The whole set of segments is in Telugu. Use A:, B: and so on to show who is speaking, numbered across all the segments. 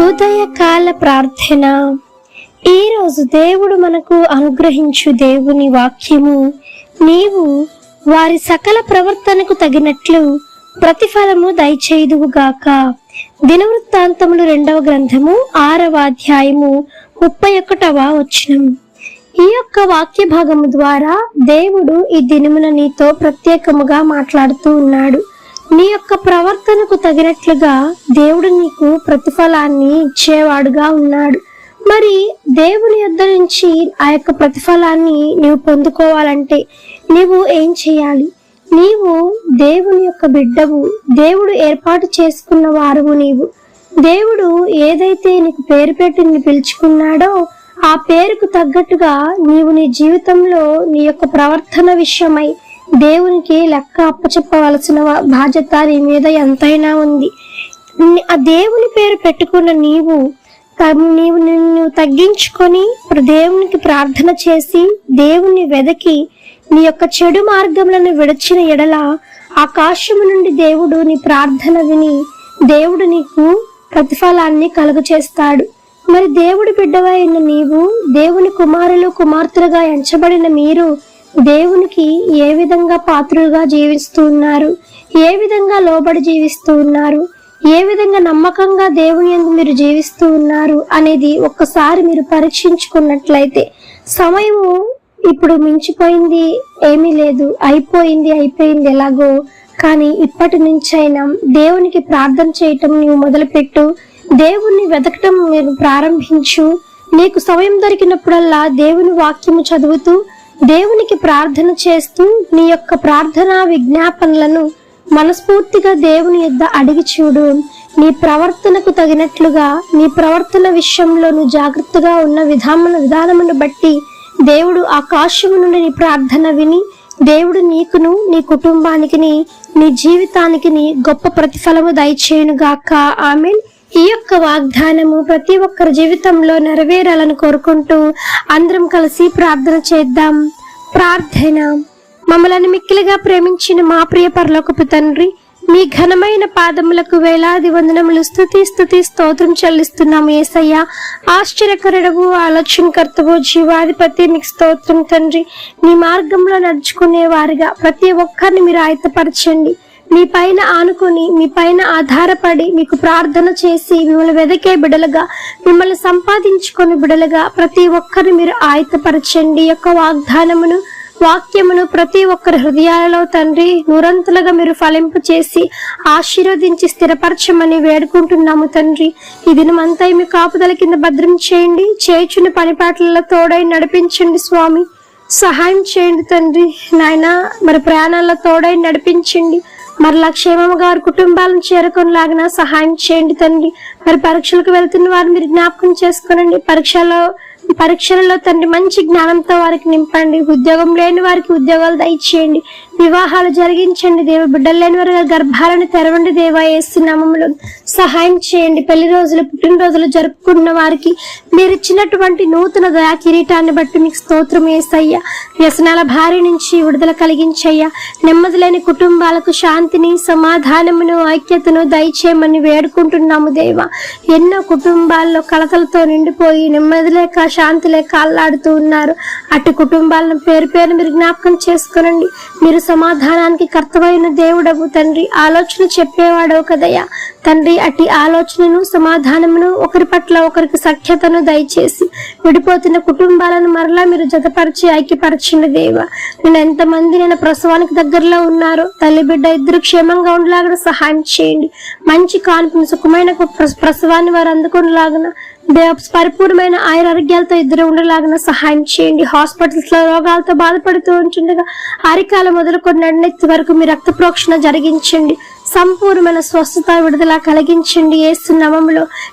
A: ఉదయకాల ప్రార్థన. ఈరోజు దేవుడు మనకు అనుగ్రహించు దేవుని వాక్యము. నీవు వారి సకల ప్రవర్తనకు తగినట్లు ప్రతిఫలము దయచేయుదువుగాక. దినవృత్తాంతములు రెండవ గ్రంథము ఆరవ అధ్యాయము ముప్పై ఒకటవ వచనం. ఈ యొక్క వాక్య భాగము ద్వారా దేవుడు ఈ దినమున నీతో ప్రత్యేకముగా మాట్లాడుతూ ఉన్నాడు. నీ యొక్క ప్రవర్తనకు తగినట్లుగా దేవుడు నీకు ప్రతిఫలాన్ని ఇచ్చేవాడుగా ఉన్నాడు. మరి దేవుని యొద్ద నుంచి ఆ యొక్క ప్రతిఫలాన్ని నీవు పొందుకోవాలంటే నీవు ఏం చేయాలి? నీవు దేవుని యొక్క బిడ్డవు. దేవుడు ఏర్పాటు చేసుకున్న వారువు నీవు. దేవుడు ఏదైతే నీకు పేరు పెట్టి నిన్ను పిలుచుకున్నాడో ఆ పేరుకు తగ్గట్టుగా నీవు నీ జీవితంలో నీ యొక్క ప్రవర్తన విషయమై దేవునికి లెక్క అప్పచెప్పవలసిన బాధ్యత నీ మీద ఎంతైనా ఉంది. ఆ దేవుని పేరు పెట్టుకున్న నీవు నీవు నిన్ను తగ్గించుకొని దేవునికి ప్రార్థన చేసి దేవుని వెదకి నీ యొక్క చెడు మార్గములను విడచిన ఎడల ఆకాశము నుండి దేవుడు నీ ప్రార్థన విని దేవుడు నీకు ప్రతిఫలాన్ని కలుగు చేస్తాడు మరి దేవుడి బిడ్డవైన నీవు దేవుని కుమారులు కుమార్తెలుగా ఎంచబడిన మీరు దేవునికి ఏ విధంగా పాత్రులుగా జీవిస్తూ ఉన్నారు? ఏ విధంగా లోబడి జీవిస్తూ ఉన్నారు? ఏ విధంగా నమ్మకంగా దేవుని ఎందు మీరు జీవిస్తూ ఉన్నారు అనేది ఒక్కసారి మీరు పరీక్షించుకున్నట్లయితే సమయము ఇప్పుడు మించిపోయింది ఏమీ లేదు. అయిపోయింది అయిపోయింది ఎలాగో. కానీ ఇప్పటి నుంచైనా దేవునికి ప్రార్థన చేయటం నువ్వు మొదలుపెట్టు. దేవుణ్ణి వెతకటం మీరు ప్రారంభించు. నీకు సమయం దొరికినప్పుడల్లా దేవుని వాక్యము చదువుతూ దేవునికి ప్రార్థన చేస్తూ నీ యొక్క ప్రార్థనా విజ్ఞాపనలను మనస్ఫూర్తిగా దేవుని యొద్ద అడిగి చూడు. నీ ప్రవర్తనకు తగినట్లుగా నీ ప్రవర్తన విషయంలో నువ్వు జాగ్రత్తగా ఉన్న విధాన విధానమును బట్టి దేవుడు ఆకాశము నుండి నీ ప్రార్థన విని దేవుడు నీకును నీ కుటుంబానికి నీ జీవితానికి గొప్ప ప్రతిఫలము దయచేయునుగాక. గాక ఈ యొక్క వాగ్దానము ప్రతి ఒక్కరి జీవితంలో నెరవేరాలని కోరుకుంటూ అందరం కలిసి ప్రార్థన చేద్దాం. ప్రార్థన. మమ్మలను మిక్కిలిగా ప్రేమించిన మా ప్రియ పరలోకపు తండ్రి మీ ఘనమైన పాదములకు వేలాది వందనములు స్థుతి స్థుతి స్తోత్రం చెల్లిస్తున్నాము ఏసయ్య. ఆశ్చర్యకరుడవు ఆలోచనకర్తవు జీవాధిపతి మీకు స్తోత్రం తండ్రి. నీ మార్గంలో నడుచుకునే వారిగా ప్రతి ఒక్కరిని మీరు ఆయత్తపరచండి మీ పైన ఆనుకొని మీ పైన ఆధారపడి మీకు ప్రార్థన చేసి మిమ్మల్ని వెదకే బిడలుగా మిమ్మల్ని సంపాదించుకొని బిడలుగా ప్రతి ఒక్కరిని మీరు ఆయతపరచండి యొక్క వాగ్దానమును వాక్యమును ప్రతి ఒక్కరి హృదయాలలో తండ్రి నూరంతులుగా మీరు ఫలింపు చేసి ఆశీర్వదించి స్థిరపరచమని వేడుకుంటున్నాము తండ్రి. ఈ దినమంతా మీ కాపుదల కింద భద్రం చేయండి. చేచుని పనిపాట్లలో తోడై నడిపించండి స్వామి. సహాయం చేయండి తండ్రి. నాయన మరి ప్రయాణాల్లో తోడై నడిపించండి. మరలా క్షేమముగా వారి కుటుంబాలను చేరుకొనిలాగిన సహాయం చేయండి తండ్రి. మరి పరీక్షలకు వెళ్తున్న వారు మీరు జ్ఞాపకం చేసుకోనండి. పరీక్షలో పరీక్షలలో తండ్రి మంచి జ్ఞానంతో వారికి నింపండి. ఉద్యోగం లేని వారికి ఉద్యోగాలు దయచేయండి. వివాహాలు జరిగించండి దేవ. బిడ్డలు లేని వారి గర్భాలను తెరవండి దేవా. ఏసు నామములో సహాయం చేయండి. పెళ్ళి రోజులు పుట్టినరోజులు జరుపుకున్న వారికి మీరు ఇచ్చినటువంటి నూతన దయా కిరీటాన్ని బట్టి మీకు స్తోత్రం వేసయ్యా వ్యసనాల భార్య నుంచి విడుదల కలిగించయ్యా. నెమ్మది లేని కుటుంబాలకు శాంతిని సమాధానమును ఐక్యతను దయచేయమని వేడుకుంటున్నాము దేవా. ఎన్నో కుటుంబాల్లో కలతలతో నిండిపోయి నెమ్మది లేక శాంతి లేక అల్లాడుతూ ఉన్నారు. అటు కుటుంబాలను పేరు పేరు మీరు జ్ఞాపకం చేసుకునండి. మీరు సమాధానానికి కర్తవైన దేవుడవు తండ్రి. ఆలోచన చెప్పేవాడవు కదయ్యా. తండ్రి అట్టి ఆలోచనను సమాధానమును ఒకరి పట్ల ఒకరికి సఖ్యతను దయచేసి విడిపోతున్న కుటుంబాలను మరలా మీరు జతపరిచి ఐక్యపరచండి దేవ. నేను ఎంతమంది నేను ప్రసవానికి దగ్గరలో ఉన్నారో తల్లి బిడ్డ ఇద్దరు క్షేమంగా ఉండలాగా సహాయం చేయండి. మంచి కాన్పును సుఖమైన ప్ర- ప్రసవాన్ని వారు అందుకునేలాగా దేవ పరిపూర్ణమైన ఆయుర ఆరోగ్యాలతో ఇద్దరు ఉండలాగిన సహాయం చేయండి. హాస్పిటల్స్లో రోగాలతో బాధపడుతూ ఉంటుండగా అరికాల మొదలుకొని నడినెత్తి వరకు మీ రక్త ప్రోక్షణ జరిగించండి. సంపూర్ణమైన స్వస్థత విడుదల కలిగించండి. ఏసు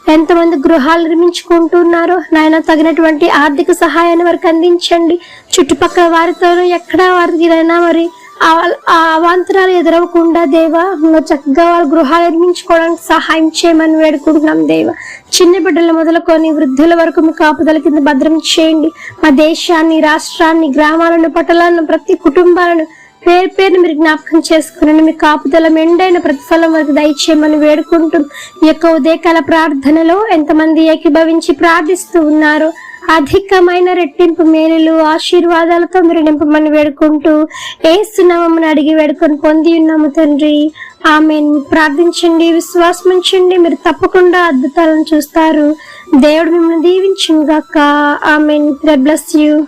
A: ఎంతమంది గృహాలు నిర్మించుకుంటున్నారో నాయన తగినటువంటి ఆర్థిక సహాయాన్ని వారికి అందించండి. చుట్టుపక్కల వారితోనూ ఎక్కడా వారికైనా మరి ఆ- ఆ అవాంతరాలు ఎదురవకుండా దేవా నువ్వు చక్కగా వాళ్ళ గృహాలు నిర్మించుకోవడానికి సహాయం చేయమని వేడుకుంటున్నాం దేవా. చిన్న బిడ్డల మొదలుకొని వృద్ధుల వరకు మీ కాపుదల కింద భద్రం చేయండి. మా దేశాన్ని రాష్ట్రాన్ని గ్రామాలను పట్టణాలను ప్రతి కుటుంబాలను పేరు పేరును మీరు జ్ఞాపకం చేసుకుని మీ కాపుదల మెండైన ప్రతిఫలం వరకు దయచేయమని వేడుకుంటూ ఈ యొక్క ఉదయకాల ప్రార్థనలో ఎంతమంది ఏకీభవించి ప్రార్థిస్తూ ఉన్నారో అధికమైన రెట్టింపు మేలులు ఆశీర్వాదాలతో మీరు నింపమని వేడుకుంటూ ఏసునామని అడిగి వేడుకొని పొంది ఉన్నాము తండ్రి. ఆమె ప్రార్థించండి విశ్వాసముంచండి మీరు తప్పకుండా అద్భుతాలను చూస్తారు. దేవుడు మిమ్మల్ని దీవించును ఆమెన్. Bless you